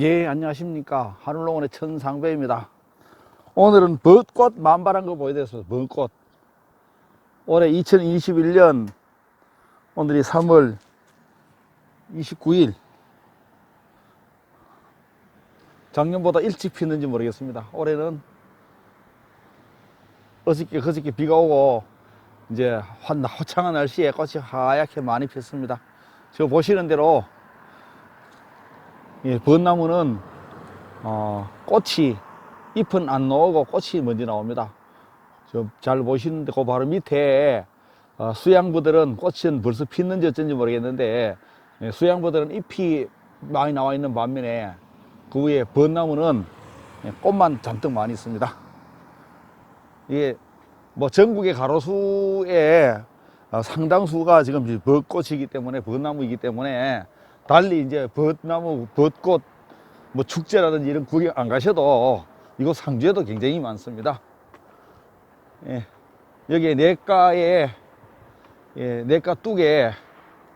예, 안녕하십니까. 하늘농원의 천상배입니다. 오늘은 벚꽃 만발한 거 보여드렸습니다. 벚꽃. 올해 2021년, 오늘이 3월 29일. 작년보다 일찍 피는지 모르겠습니다. 올해는 어저께, 그저께 비가 오고, 이제 환, 호창한 날씨에 꽃이 하얗게 많이 폈습니다. 저 보시는 대로 예, 벚나무는 어, 꽃이 잎은 안 나오고 꽃이 먼저 나옵니다. 저잘 보시는데 그 바로 밑에 어, 수양부들은 꽃은 벌써 피는지 어쩐지 모르겠는데 예, 수양부들은 잎이 많이 나와 있는 반면에 그 위에 벚나무는 예, 꽃만 잔뜩 많이 있습니다. 이게 뭐 전국의 가로수의 어, 상당수가 지금 벚꽃이기 때문에 벚나무이기 때문에 달리 이제 벚나무, 벚꽃, 뭐 축제라든지 이런 구경 안 가셔도 이곳 상주에도 굉장히 많습니다. 예. 여기 내과에, 예, 내과 뚝에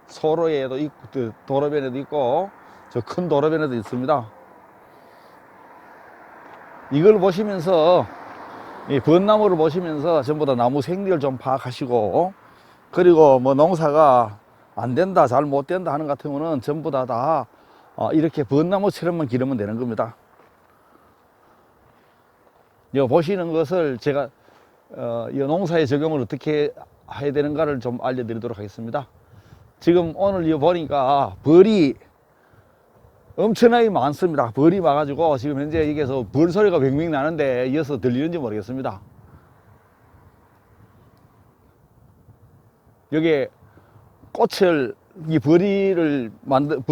서로에도 있고, 그 도로변에도 있고, 저 큰 도로변에도 있습니다. 이걸 보시면서, 이 벚나무를 보시면서 전부 다 나무 생리를 좀 파악하시고, 그리고 뭐 농사가 안 된다, 잘 못 된다 하는 것 경우는 전부 다 다 어, 이렇게 벚나무처럼만 기르면 되는 겁니다. 여 보시는 것을 제가 어, 이 농사에 적용을 어떻게 해야 되는가를 좀 알려드리도록 하겠습니다. 지금 오늘 이 보니까 벌이 엄청나게 많습니다. 벌이 많아가지고 지금 현재 여기서 벌 소리가 맹맹 나는데 이어서 들리는지 모르겠습니다. 여기 꽃을 이 벌이를 만들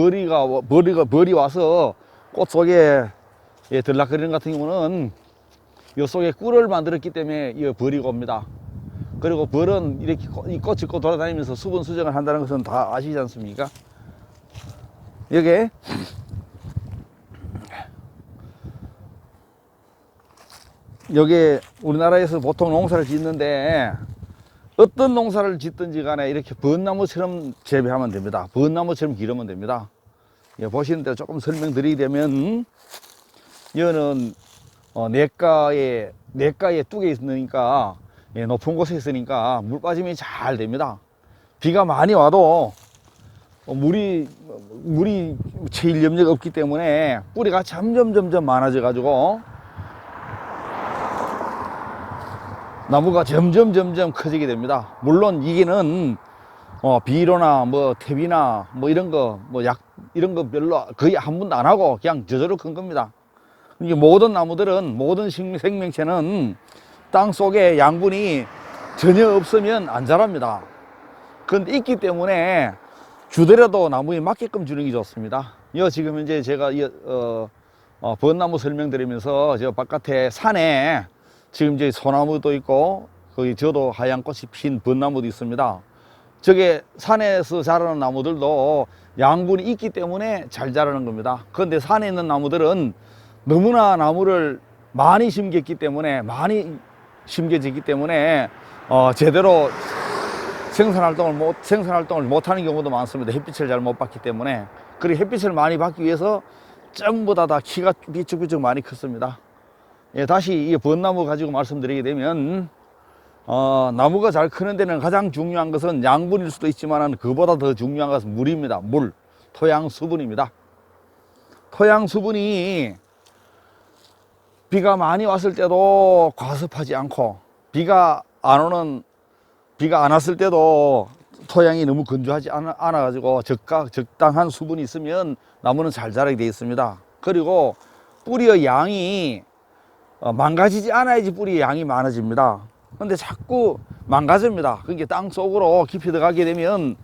와- 벌이가 벌이 와서 꽃 속에 예, 들락거리는 같은 경우는 요 속에 꿀을 만들었기 때문에 이 벌이가 옵니다. 그리고 벌은 이렇게 꽃- 이 꽃이 꽃 돌아다니면서 수분 수정을 한다는 것은 다 아시지 않습니까? 여기 여기 우리나라에서 보통 농사를 짓는데 어떤 농사를 짓든지 간에 이렇게 벚나무처럼 재배하면 됩니다. 벚나무처럼 기르면 됩니다. 예, 보시는 대로 조금 설명드리게 되면, 이거는, 어, 내과에, 내과에 뚝에 있으니까, 예, 높은 곳에 있으니까 물 빠짐이 잘 됩니다. 비가 많이 와도, 어, 물이, 물이 체일 염려가 없기 때문에 뿌리가 점점 점점 많아져 가지고, 나무가 점점 점점 커지게 됩니다. 물론 이게는 어, 비료나 뭐 퇴비나 뭐 이런 거 뭐 약 이런 거 별로 거의 한 번도 안 하고 그냥 저절로 큰 겁니다. 이게 모든 나무들은 모든 생- 생명체는 땅 속에 양분이 전혀 없으면 안 자랍니다. 그런데 있기 때문에 주더라도 나무에 맞게끔 주는 게 좋습니다. 이 지금 이제 제가 이 어, 어, 벚나무 설명드리면서 저 바깥에 산에 지금 이제 소나무도 있고 거기 저도 하얀 꽃이 핀 벚나무도 있습니다. 저게 산에서 자라는 나무들도 양분이 있기 때문에 잘 자라는 겁니다. 그런데 산에 있는 나무들은 너무나 나무를 많이 심겼기 때문에 많이 심겨지기 때문에 어, 제대로 생산 활동을 못 생산 활동을 못 하는 경우도 많습니다. 햇빛을 잘 못 받기 때문에 그리고 햇빛을 많이 받기 위해서 전부 다 다 키가 비쭉비쭉 많이 컸습니다. 예, 다시 이 벚나무 가지고 말씀드리게 되면 어, 나무가 잘 크는 데는 가장 중요한 것은 양분일 수도 있지만 그보다 더 중요한 것은 물입니다. 물, 토양 수분입니다. 토양 수분이 비가 많이 왔을 때도 과습하지 않고 비가 안 오는 비가 안 왔을 때도 토양이 너무 건조하지 않아, 않아 가지고 적각 적당한 수분이 있으면 나무는 잘 자라게 되어 있습니다. 그리고 뿌리의 양이 어, 망가지지 않아야지 뿌리의 양이 많아집니다. 근데 자꾸 망가집니다. 그게 땅 속으로 깊이 들어가게 되면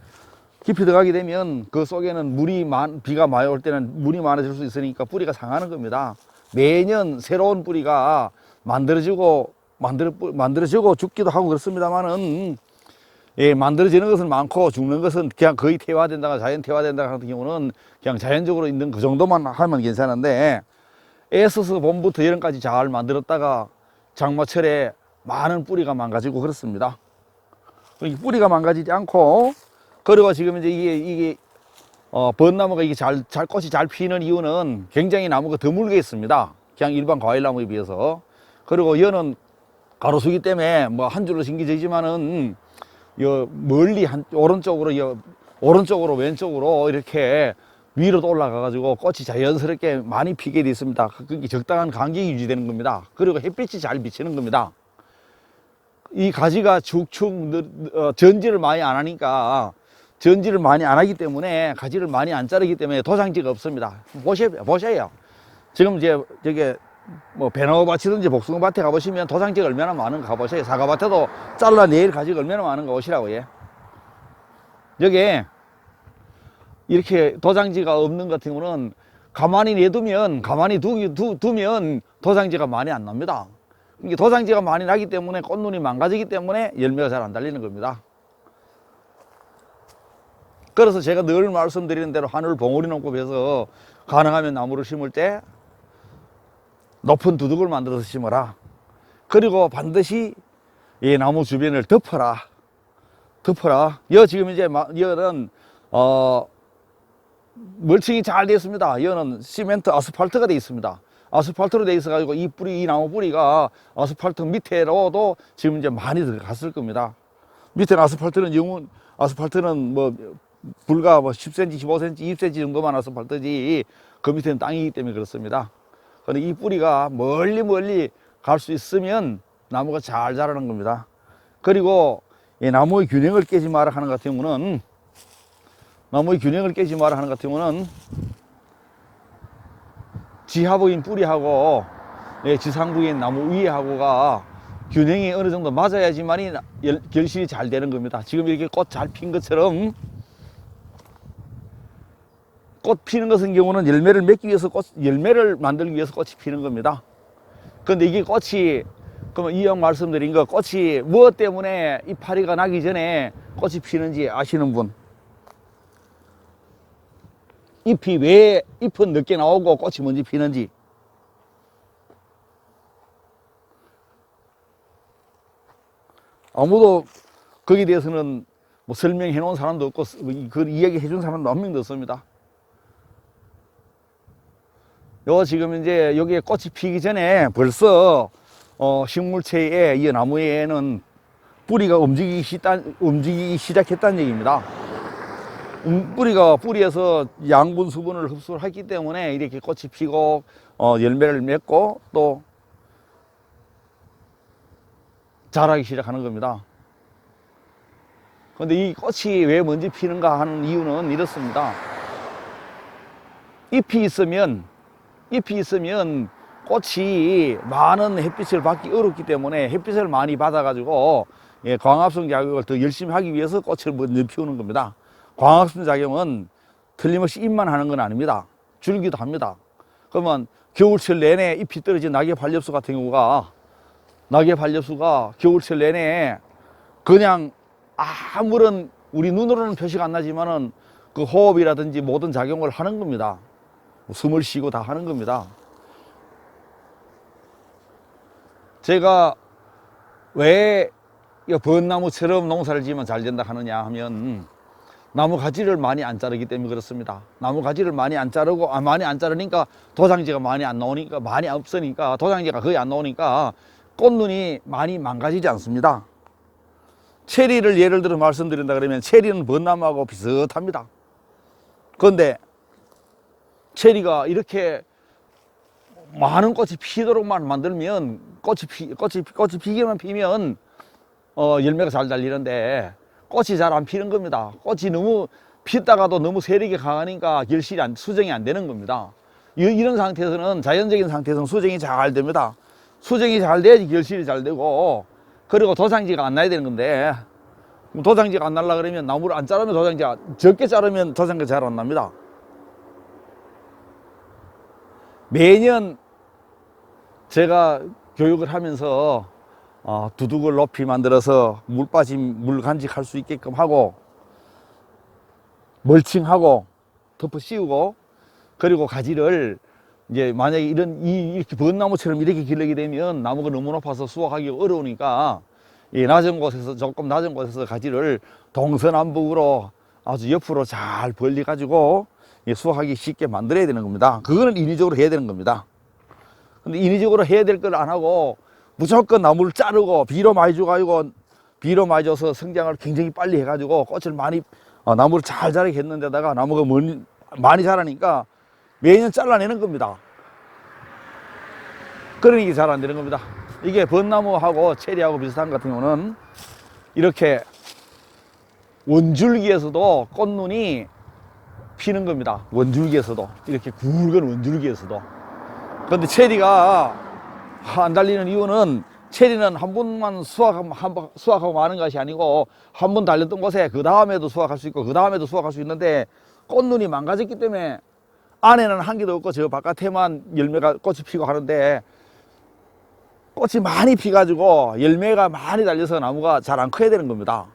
깊이 들어가게 되면 그 속에는 물이 많, 비가 많이 올 때는 물이 많아질 수 있으니까 뿌리가 상하는 겁니다. 매년 새로운 뿌리가 만들어지고 만들어 만들어지고 죽기도 하고 그렇습니다만은 예, 만들어지는 것은 많고 죽는 것은 그냥 거의 퇴화된다가 자연 퇴화된다 하는 경우는 그냥 자연적으로 있는 그 정도만 하면 괜찮은데 애써서 봄부터 여름까지 잘 만들었다가 장마철에 많은 뿌리가 망가지고 그렇습니다. 이 뿌리가 망가지지 않고 그리고 지금 이제 이게 이게 어, 벚나무가 이게 잘, 잘 꽃이 잘 피는 이유는 굉장히 나무가 드물게 있습니다. 그냥 일반 과일나무에 비해서. 그리고 얘는 가로수기 때문에 뭐 한 줄로 신기지지만은 여 멀리 한 오른쪽으로 여 오른쪽으로 왼쪽으로 이렇게 위로 올라가 가지고 꽃이 자연스럽게 많이 피게 돼 있습니다. 그게 적당한 간격이 유지되는 겁니다. 그리고 햇빛이 잘 비치는 겁니다. 이 가지가 늘- 어, 전지를 많이 안 하니까 전지를 많이 안 하기 때문에 가지를 많이 안 자르기 때문에 도장지가 없습니다. 보셔, 보셔요. 지금 이제 저게 뭐 배너밭이든지 복숭아밭에 가보시면 도장지가 얼마나 많은가 가보세요. 사과밭에도 잘라 내일 가지가 얼마나 많은가 오시라고 예. 여기에 이렇게 도장지가 없는 같은 경우는 가만히 내두면 가만히 두, 두, 두면 도장지가 많이 안 납니다. 이게 도장지가 많이 나기 때문에 꽃눈이 망가지기 때문에 열매가 잘 안 달리는 겁니다. 그래서 제가 늘 말씀드리는 대로 하늘 봉우리 농법에서 가능하면 나무를 심을 때 높은 두둑을 만들어서 심어라. 그리고 반드시 이 나무 주변을 덮어라. 덮어라. 여 지금 이제 마- 여는 어 멀칭이 잘 되어 있습니다. 여는 시멘트 아스팔트가 되어 있습니다. 아스팔트로 되어 있어 가지고 이 뿌리 이 나무 뿌리가 아스팔트 밑에로도 지금 이제 많이 들어갔을 겁니다. 밑에 아스팔트는 영원 아스팔트는 뭐 불과 뭐 10cm, 15cm, 20cm 정도만 아스팔트지 그 밑에는 땅이기 때문에 그렇습니다. 근데 이 뿌리가 멀리 멀리 갈 수 있으면 나무가 잘 자라는 겁니다. 그리고 이 나무의 균형을 깨지 마라 하는 것 같은 경우는 나무의 균형을 깨지 마라 하는 것 같은 경우는 지하부인 뿌리하고 예, 지상부인 나무 위하고가 균형이 어느 정도 맞아야지만이 열- 결실이 잘 되는 겁니다. 지금 이렇게 꽃 잘 핀 것처럼 꽃 피는 것은 경우는 열매를 맺기 위해서 꽃, 열매를 만들기 위해서 꽃이 피는 겁니다. 근데 이게 꽃이, 그러면 이형 말씀드린 거 꽃이 무엇 때문에 이파리가 나기 전에 꽃이 피는지 아시는 분? 잎이 왜 잎은 늦게 나오고 꽃이 먼저 피는지. 아무도 거기에 대해서는 뭐 설명해 놓은 사람도 없고 그 이야기 해 준 사람도 한 명도 없습니다. 요 지금 이제 여기에 꽃이 피기 전에 벌써 어 식물체에 이 나무에는 뿌리가 움직이기 시다, 움직이기 시작했다는 얘기입니다. 음, 뿌리가 뿌리에서 양분 수분을 흡수를 했기 때문에 이렇게 꽃이 피고 어, 열매를 맺고 또 자라기 시작하는 겁니다. 그런데 이 꽃이 왜 먼저 피는가 하는 이유는 이렇습니다. 잎이 있으면 잎이 있으면 꽃이 많은 햇빛을 받기 어렵기 때문에 햇빛을 많이 받아가지고 예, 광합성 작용을 더 열심히 하기 위해서 꽃을 먼저 피우는 겁니다. 광합성 작용은 틀림없이 잎만 하는 건 아닙니다. 줄기도 합니다. 그러면 겨울철 내내 잎이 떨어진 낙엽 반렵수 같은 경우가 낙엽 반렵수가 겨울철 내내 그냥 아무런 우리 눈으로는 표시가 안 나지만은 그 호흡이라든지 모든 작용을 하는 겁니다. 숨을 쉬고 다 하는 겁니다. 제가 왜이 벚나무처럼 농사를 지으면 잘 된다 하느냐 하면 나무 가지를 많이 안 자르기 때문에 그렇습니다. 나무 가지를 많이 안 자르고 아, 많이 안 자르니까 도장지가 많이 안 나오니까 많이 없으니까 도장지가 거의 안 나오니까 꽃눈이 많이 망가지지 않습니다. 체리를 예를 들어 말씀드린다 그러면 체리는 벚나무하고 비슷합니다. 그런데 체리가 이렇게 많은 꽃이 피도록만 만들면 꽃이 피, 꽃이, 꽃이 피기만 피면 어, 열매가 잘 달리는데 꽃이 잘 안 피는 겁니다. 꽃이 너무 피다가도 너무 세력이 강하니까 결실이 안, 수정이 안 되는 겁니다. 이, 이런 상태에서는 자연적인 상태에서는 수정이 잘 됩니다. 수정이 잘 돼야지 결실이 잘 되고 그리고 도장지가 안 나야 되는 건데 도장지가 안 날라 그러면 나무를 안 자르면 도장지가 적게 자르면 도장지가 잘 안 납니다. 매년 제가 교육을 하면서 어, 두둑을 높이 만들어서 물 빠짐, 물 간직할 수 있게끔 하고 멀칭하고 덮어 씌우고 그리고 가지를 이제 만약에 이런 이 이렇게 벚나무처럼 이렇게 길르게 되면 나무가 너무 높아서 수확하기 어려우니까 이 낮은 곳에서 조금 낮은 곳에서 가지를 동서남북으로 아주 옆으로 잘 벌리 가지고 수확하기 쉽게 만들어야 되는 겁니다. 그거는 인위적으로 해야 되는 겁니다. 근데 인위적으로 해야 될 걸 안 하고 무조건 나무를 자르고 비료 많이 줘가지고 비료 많이 줘서 성장을 굉장히 빨리 해가지고 꽃을 많이 어, 나무를 잘 자라게 했는데다가 나무가 많이, 많이 자라니까 매년 잘라내는 겁니다. 그러니 잘 안 되는 겁니다. 이게 벚나무하고 체리하고 비슷한 것 같은 경우는 이렇게 원줄기에서도 꽃눈이 피는 겁니다. 원줄기에서도 이렇게 굵은 원줄기에서도. 그런데 체리가 안 달리는 이유는 체리는 한 번만 수확하면 한 번 수확하고 마는 것이 아니고 한 번 달렸던 곳에 그 다음에도 수확할 수 있고 그 다음에도 수확할 수 있는데 꽃눈이 망가졌기 때문에 안에는 한 개도 없고 저 바깥에만 열매가 꽃이 피고 하는데 꽃이 많이 피가지고 열매가 많이 달려서 나무가 잘 안 커야 되는 겁니다.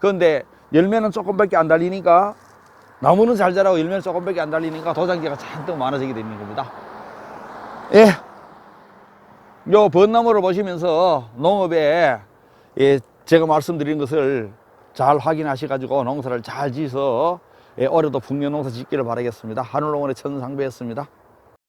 그런데 열매는 조금밖에 안 달리니까 나무는 잘 자라고 열매는 조금밖에 안 달리니까 도장지가 잔뜩 많아지게 되는 겁니다. 예. 요 벚나무를 보시면서 농업에 예, 제가 말씀드린 것을 잘 확인하셔가지고 농사를 잘 지어서 예, 올해도 풍년 농사 짓기를 바라겠습니다. 하늘농원의 천상배였습니다.